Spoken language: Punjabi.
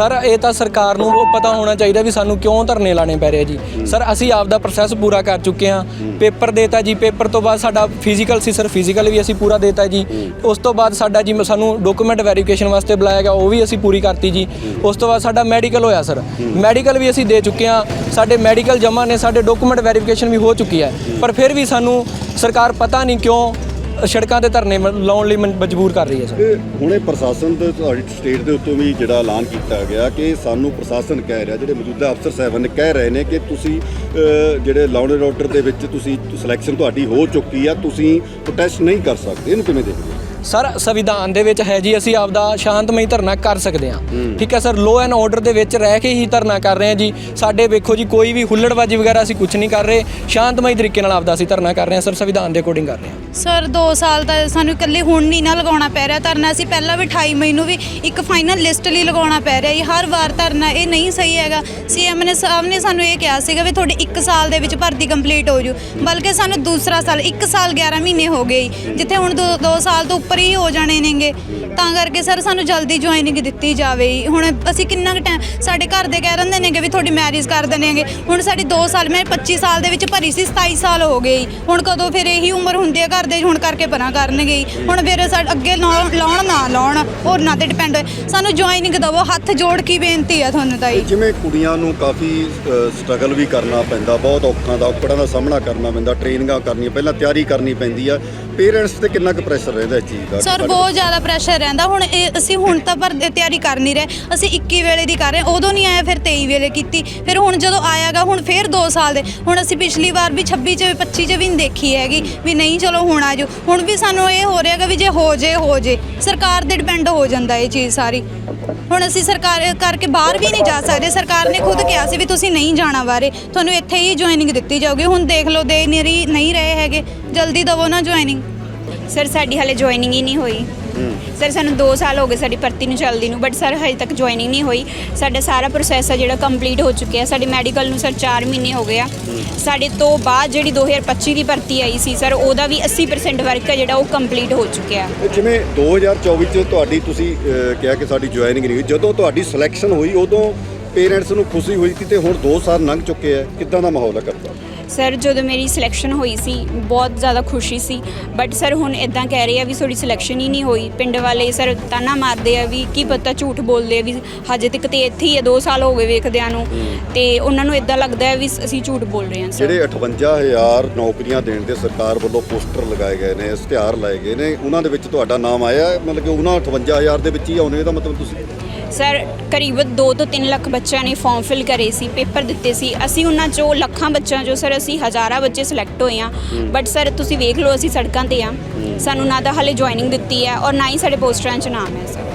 ਸਰ, ਇਹ ਤਾਂ ਸਰਕਾਰ ਨੂੰ ਉਹ ਪਤਾ ਹੋਣਾ ਚਾਹੀਦਾ ਵੀ ਸਾਨੂੰ ਕਿਉਂ ਧਰਨੇ ਲਾਣੇ ਪੈ ਰਹੇ ਜੀ। ਸਰ, ਅਸੀਂ ਆਪਦਾ ਪ੍ਰੋਸੈਸ ਪੂਰਾ ਕਰ ਚੁੱਕੇ ਹਾਂ। ਪੇਪਰ ਦੇਤਾ ਜੀ, ਪੇਪਰ ਤੋਂ ਬਾਅਦ ਸਾਡਾ ਫਿਜ਼ੀਕਲ ਸੀ, ਸਰ ਫਿਜ਼ੀਕਲ ਵੀ ਅਸੀਂ ਪੂਰਾ ਦੇਤਾ ਜੀ। ਉਸ ਤੋਂ ਬਾਅਦ ਸਾਡਾ ਜੀ, ਸਾਨੂੰ ਡਾਕੂਮੈਂਟ ਵੈਰੀਫਿਕੇਸ਼ਨ ਵਾਸਤੇ ਬੁਲਾਇਆ ਗਿਆ, ਉਹ ਵੀ ਅਸੀਂ ਪੂਰੀ ਕਰਤੀ ਜੀ। ਉਸ ਤੋਂ ਬਾਅਦ ਸਾਡਾ ਮੈਡੀਕਲ ਹੋਇਆ, ਸਰ। ਮੈਡੀਕਲ ਵੀ ਅਸੀਂ ਦੇ ਚੁੱਕੇ ਹਾਂ। ਸਾਡੇ ਮੈਡੀਕਲ ਜਮ੍ਹਾਂ ਨੇ, ਸਾਡੇ ਡਾਕੂਮੈਂਟ ਵੈਰੀਫਿਕੇਸ਼ਨ ਵੀ ਹੋ ਚੁੱਕੀ ਹੈ। ਪਰ ਫਿਰ ਵੀ ਸਾਨੂੰ ਸਰਕਾਰ ਪਤਾ ਨਹੀਂ ਕਿਉਂ ਸੜਕਾਂ ਤੇ ਧਰਨੇ ਮ- ਲਾਉਣ ਲਈ ਮਨ- ਮਜਬੂਰ ਕਰ ਰਹੀ ਹੈ ਸਰ। ਤੇ ਹੁਣੇ ਪ੍ਰਸ਼ਾਸਨ ਦੇ ਤੁਹਾਡੀ ਸਟੇਟ ਦੇ ਉੱਤੋਂ ਵੀ ਜਿਹੜਾ ਐਲਾਨ ਕੀਤਾ ਗਿਆ ਕਿ ਸਾਨੂੰ ਪ੍ਰਸ਼ਾਸਨ ਕਹਿ ਰਿਹਾ ਜਿਹੜੇ ਮੌਜੂਦਾ ਅਫਸਰ ਸਾਹਿਬਾਨ ਨੇ ਕਹਿ ਰਹੇ ਨੇ ਕਿ ਤੁਸੀਂ ਅ, ਜਿਹੜੇ ਲਾਉਣ ਐਂਡ ਦੇ ਵਿੱਚ ਤੁਸੀਂ ਸਿਲੈਕਸ਼ਨ ਤੁਹਾਡੀ ਹੋ ਚੁੱਕੀ ਆ ਤੁਸੀਂ ਪ੍ਰੋਟੈਸਟ ਨਹੀਂ ਕਰ ਸਕਦੇ। ਇਹਨੂੰ ਕਿਵੇਂ ਦੇਖਦੇ ਹੋ? ਸਰ ਸੰਵਿਧਾਨ ਦੇ ਵਿੱਚ ਹੈ ਜੀ ਅਸੀਂ ਆਪਦਾ ਸ਼ਾਂਤਮਈ ਧਰਨਾ ਕਰ ਸਕਦੇ ਹਾਂ। ਠੀਕ ਹੈ ਸਰ ਲੋ ਐਂਡ ਆਰਡਰ ਦੇ ਵਿੱਚ ਰਹਿ ਕੇ ਹੀ ਧਰਨਾ ਕਰ ਰਹੇ ਹਾਂ ਜੀ। ਸਾਡੇ ਵੇਖੋ ਜੀ ਕੋਈ ਵੀ ਹੁੱਲੜਬਾਜੀ ਵਗੈਰਾ ਅਸੀਂ ਕੁਝ ਨਹੀਂ ਕਰ ਰਹੇ। ਸ਼ਾਂਤਮਈ ਤਰੀਕੇ ਨਾਲ ਆਪਦਾ ਅਸੀਂ ਧਰਨਾ ਕਰ ਰਹੇ ਹਾਂ। ਸਰ ਸੰਵਿਧਾਨ ਦੇ ਅਕੋਰਡਿੰਗ ਕਰ ਰਹੇ ਹਾਂ। ਸਰ 2 ਸਾਲ ਦਾ ਸਾਨੂੰ ਇਕੱਲੇ ਹੁਣ ਨਹੀਂ ਨਾ ਲਗਾਉਣਾ ਪੈ ਰਿਹਾ ਧਰਨਾ। ਅਸੀਂ ਪਹਿਲਾਂ ਵੀ 28 ਮਈ ਨੂੰ ਵੀ ਇੱਕ ਫਾਈਨਲ ਲਿਸਟ ਲਈ ਲਗਾਉਣਾ ਪੈ ਰਿਹਾ ਜੀ। ਹਰ ਵਾਰ ਧਰਨਾ ਇਹ ਨਹੀਂ ਸਹੀ ਹੈਗਾ। ਸੀਐਮ ਨੇ ਸਾਹਿਬ ਨੇ ਸਾਨੂੰ ਇਹ ਕਿਹਾ ਸੀਗਾ ਵੀ ਤੁਹਾਡੀ 1 ਸਾਲ ਦੇ ਵਿੱਚ ਭਰਤੀ ਕੰਪਲੀਟ ਹੋ ਜੂ। ਬਲਕਿ ਸਾਨੂੰ ਦੂਸਰਾ ਸਾਲ 1 ਸਾਲ 11 ਮਹੀਨੇ ਹੋ ਗਏ ਜੀ, ਜਿੱਥੇ ਹੁਣ 2 ਸਾਲ ਤੋਂ ਉੱਪਰ ਹੀ ਹੋ ਜਾਣੇ ਨੇਗੇ। ਤਾਂ ਕਰਕੇ ਸਰ ਸਾਨੂੰ ਜਲਦੀ ਜੁਆਇਨਿੰਗ ਦਿੱਤੀ ਜਾਵੇ। ਹੁਣ ਅਸੀਂ ਕਿੰਨਾ ਕੁ ਟਾਈਮ ਸਾਡੇ ਘਰ ਦੇ ਕਹਿ ਰਹਿੰਦੇ ਨੇਗੇ ਵੀ ਤੁਹਾਡੀ ਮੈਰਿਜ ਕਰ ਦਿੰਦੇਗੇ ਹੁਣ ਸਾਡੀ 2 ਸਾਲ ਮੈਂ 25 ਸਾਲ ਦੇ ਵਿੱਚ ਭਰੀ ਸੀ 27 ਸਾਲ ਹੋ ਗਏ। ਹੁਣ ਕਦੋਂ ਫਿਰ ਇਹੀ ਉਮਰ ਹੁੰਦੀ ਹੈ ਘਰ ਦੇ ਹੁਣ ਕਰਕੇ ਪਰਾਂ ਕਰਨਗੇ। ਹੁਣ ਫਿਰ ਸਾਡੇ ਅੱਗੇ ਲਾਉਣ ਨਾ ਲਾਉਣ ਹੋਰ ਨਾ ਤੇ ਡਿਪੈਂਡ ਸਾਨੂੰ ਜੁਆਇਨਿੰਗ ਦਵੋ ਹੱਥ ਜੋੜ ਕੇ ਬੇਨਤੀ ਹੈ ਤੁਹਾਨੂੰ ਤਾਂ ਜਿਵੇਂ ਕੁੜੀਆਂ ਨੂੰ ਕਾਫੀ ਸਟਰਗਲ ਵੀ ਕਰਨਾ ਪੈਂਦਾ ਬਹੁਤ ਔਖਾਂ ਦਾ ਔਕੜਾਂ ਦਾ ਸਾਹਮਣਾ ਕਰਨਾ ਪੈਂਦਾ ਟ੍ਰੇਨਿੰਗਾਂ ਕਰਨੀਆਂ ਪਹਿਲਾਂ ਤਿਆਰੀ ਕਰਨੀ ਪੈਂਦੀ ਆ ਪੇਰੈਂਟਸ ਤੇ ਕਿੰਨਾ ਕੁ ਪ੍ਰੈਸ਼ਰ ਰਹਿੰਦਾ ਇਸ ਚੀਜ਼ ਦਾ ਸਰ ਬਹੁਤ ਜ਼ਿਆਦਾ ਪ੍ਰੈਸ਼ਰ ਰਹਿੰਦਾ। ਹੁਣ ਇਹ ਅਸੀਂ ਹੁਣ ਤਾਂ ਪਰ ਤਿਆਰੀ ਕਰ ਨਹੀਂ ਰਹੇ। ਅਸੀਂ 21 ਵੇਲੇ ਦੀ ਕਰ ਰਹੇ ਉਦੋਂ ਨਹੀਂ ਆਇਆ, ਫਿਰ 23 ਵੇਲੇ ਕੀਤੀ। ਫਿਰ ਹੁਣ ਜਦੋਂ ਆਇਆਗਾ, ਹੁਣ ਫਿਰ 2 ਸਾਲ ਦੇ। ਹੁਣ ਅਸੀਂ ਪਿਛਲੀ ਵਾਰ ਵੀ 26 ਚ 25 ਚ ਵੀ ਨਹੀਂ ਦੇਖੀ ਹੈਗੀ ਵੀ ਨਹੀਂ, ਚਲੋ ਹੁਣ ਆਜੋ। ਹੁਣ ਵੀ ਸਾਨੂੰ ਇਹ ਹੋ ਰਿਹਾਗਾ ਵੀ ਜੇ ਹੋ ਜੇ ਹੋ ਜੇ। ਸਰਕਾਰ 'ਤੇ ਡਿਪੈਂਡ ਹੋ ਜਾਂਦਾ ਇਹ ਚੀਜ਼ ਸਾਰੀ। ਹੁਣ ਅਸੀਂ ਸਰਕਾਰ ਕਰਕੇ ਬਾਹਰ ਵੀ ਨਹੀਂ ਜਾ ਸਕਦੇ। ਸਰਕਾਰ ਨੇ ਖੁਦ ਕਿਹਾ ਸੀ ਵੀ ਤੁਸੀਂ ਨਹੀਂ ਜਾਣਾ ਬਾਰੇ। ਤੁਹਾਨੂੰ ਇੱਥੇ ਹੀ ਜੁਆਇਨਿੰਗ ਦਿੱਤੀ ਜਾਊਗੀ। ਹੁਣ ਦੇਖ ਲਓ, ਦੇ ਨਹੀਂ ਨਹੀਂ ਰਹੇ ਹੈਗੇ। ਜਲਦੀ ਦਵੋ ਨਾ ਜੁਆਇਨਿੰਗ ਸਰ ਸਾਡੀ ਹਾਲੇ ਜੁਆਇਨਿੰਗ ਹੀ ਨਹੀਂ ਹੋਈ। ਸਰ ਸਾਨੂੰ 2 ਸਾਲ ਹੋ ਗਏ ਸਾਡੀ ਭਰਤੀ ਨੂੰ ਚੱਲਦੀ ਨੂੰ ਬਟ ਸਰ ਹਜੇ ਤੱਕ ਜੁਆਇਨਿੰਗ ਨਹੀਂ ਹੋਈ। ਸਾਡਾ ਸਾਰਾ ਪ੍ਰੋਸੈਸ ਆ ਜਿਹੜਾ ਕੰਪਲੀਟ ਹੋ ਚੁੱਕਿਆ। ਸਾਡੀ ਮੈਡੀਕਲ ਨੂੰ ਸਰ 4 ਮਹੀਨੇ ਹੋ ਗਏ ਆ। ਸਾਡੇ ਤੋਂ ਬਾਅਦ ਜਿਹੜੀ 2025 ਦੀ ਭਰਤੀ ਆਈ ਸੀ ਸਰ ਉਹਦਾ ਵੀ 80% ਵਰਕ ਆ ਜਿਹੜਾ ਉਹ ਕੰਪਲੀਟ ਹੋ ਚੁੱਕਿਆ। ਇਹ ਜਿਵੇਂ 2024 ਚ ਤੁਹਾਡੀ ਤੁਸੀਂ ਅਹ, ਕਿਹਾ ਕਿ ਸਾਡੀ ਜੁਆਇਨਿੰਗ ਨਹੀਂ ਹੋਈ ਜਦੋਂ ਤੁਹਾਡੀ ਸਿਲੈਕਸ਼ਨ ਹੋਈ ਉਦੋਂ ਪੇਰੈਂਟਸ ਨੂੰ ਖੁਸ਼ੀ ਹੋਈ ਸੀ ਤੇ ਹੁਣ 2 ਸਾਲ ਲੰਘ ਚੁੱਕੇ ਆ। ਕਿੱਦਾਂ ਦਾ ਮਾਹੌਲ ਹੈ ਕਰਦਾ ਸਰ ਜਦੋਂ ਮੇਰੀ ਸਿਲੈਕਸ਼ਨ ਹੋਈ ਸੀ ਬਹੁਤ ਜ਼ਿਆਦਾ ਖੁਸ਼ੀ ਸੀ। ਬਟ ਸਰ ਹੁਣ ਇਦਾਂ ਕਹਿ ਰਹੇ ਆ ਵੀ ਤੁਹਾਡੀ ਸਿਲੈਕਸ਼ਨ ਹੀ ਨਹੀਂ ਹੋਈ। ਪਿੰਡ ਵਾਲੇ ਸਰ ਤਾਨਾ ਮਾਰਦੇ ਆ ਵੀ ਕੀ ਪਤਾ ਝੂਠ ਬੋਲਦੇ ਆ ਵੀ ਹਜੇ ਤੱਕ ਤੇ ਇੱਥੇ ਹੀ ਆ 2 ਸਾਲ ਹੋ ਗਏ ਵੇਖਦਿਆਂ ਨੂੰ। ਤੇ ਉਹਨਾਂ ਨੂੰ ਇਦਾਂ ਲੱਗਦਾ ਹੈ ਵੀ ਅਸੀਂ ਝੂਠ ਬੋਲ ਰਹੇ ਹਾਂ ਸਰ। ਜਿਹੜੇ 58000 ਨੌਕਰੀਆਂ ਦੇਣ ਦੇ ਸਰਕਾਰ ਵੱਲੋਂ ਪੋਸਟਰ ਲਗਾਏ ਗਏ ਨੇ ਇਸ਼ਤਿਹਾਰ ਲਾਏ ਗਏ ਨੇ ਉਹਨਾਂ ਦੇ ਵਿੱਚ ਤੁਹਾਡਾ ਨਾਮ ਆਇਆ? ਹੈ? ਮਤਲਬ ਕਿ ਉਹਨਾਂ 58000 ਦੇ ਵਿੱਚ ਹੀ ਆਉਣੇ ਦਾ ਮਤਲਬ ਤੁਸੀਂ? ਸਰ ਕਰੀਬਨ 2 ਤੋਂ 3 ਲੱਖ ਬੱਚਿਆਂ ਨੇ ਫਾਰਮ ਫਿਲ ਕਰੇ ਸੀ ਪੇਪਰ ਦਿੱਤੇ ਸੀ। ਅਸੀਂ ਉਹਨਾਂ ਚੋਂ ਲੱਖਾਂ ਬੱਚਿਆਂ ਚੋਂ ਸਰ ਅਸੀਂ ਹਜ਼ਾਰਾਂ ਬੱਚੇ ਸਿਲੈਕਟ ਹੋਏ ਆ ਬਟ ਸਰ ਤੁਸੀਂ ਵੇਖ ਲਓ ਅਸੀਂ ਸੜਕਾਂ ਤੇ ਆ ਸਾਨੂੰ ਨਾ ਤਾਂ ਹਲੇ ਜੁਆਇਨਿੰਗ ਦਿੱਤੀ ਹੈ ਔਰ ਨਾ ਹੀ ਸਾਡੇ ਪੋਸਟਰਾਂ 'ਚ ਨਾਮ ਹੈ ਸਰ।